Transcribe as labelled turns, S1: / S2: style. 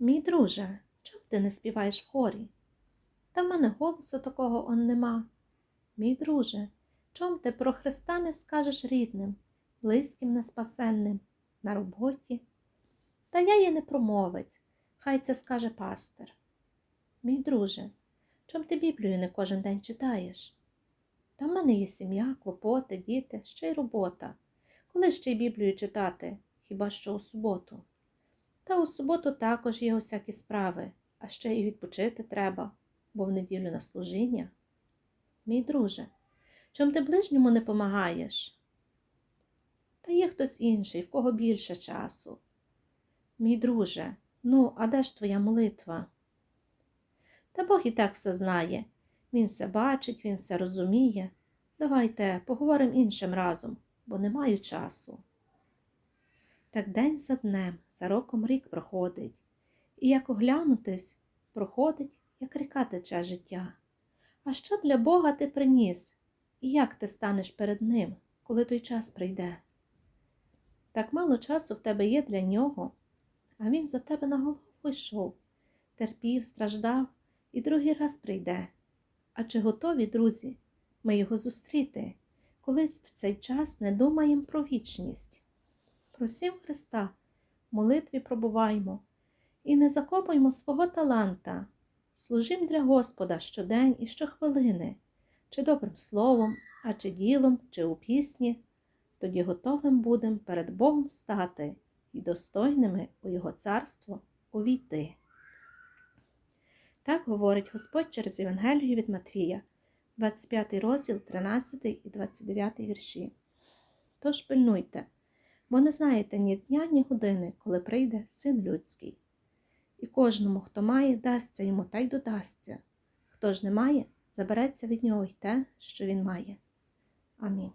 S1: Мій друже, чом ти не співаєш в хорі? Та в мене голосу такого он нема. Мій друже, чом ти про Христа не скажеш рідним, близьким неспасенним, на роботі? Та я є не промовець, хай це скаже пастор. Мій друже, чом ти Біблію не кожен день читаєш? Та в мене є сім'я, клопоти, діти, ще й робота. Коли ще й Біблію читати, хіба що у суботу? Та у суботу також є усякі справи, а ще й відпочити треба, бо в неділю на служіння. Мій друже, чом ти ближньому не помагаєш? Та є хтось інший, в кого більше часу. Мій друже, ну, а де ж твоя молитва? Та Бог і так все знає. Він все бачить, він все розуміє. Давайте поговоримо іншим разом, бо не маю часу. Так день за днем, за роком рік проходить, і як оглянутись, проходить, як ріка тече життя. А що для Бога ти приніс, і як ти станеш перед Ним, коли той час прийде? Так мало часу в тебе є для нього, а він за тебе на голову йшов, терпів, страждав і другий раз прийде. А чи готові, друзі, ми його зустріти, коли в цей час не думаємо про вічність? Просім Христа, молитві пробуваймо і не закопуймо свого таланта, служим для Господа щодень і щохвилини, чи добрим словом, а чи ділом, чи у пісні, тоді готовим будем перед Богом стати і достойними у Його царство увійти. Так говорить Господь через Євангелію від Матвія, 25 розділ, 13 і 29 вірші. Тож пильнуйте, бо не знаєте ні дня, ні години, коли прийде син людський. І кожному, хто має, дасться йому та й додасться. Хто ж не має, забереться від нього й те, що він має. Амінь.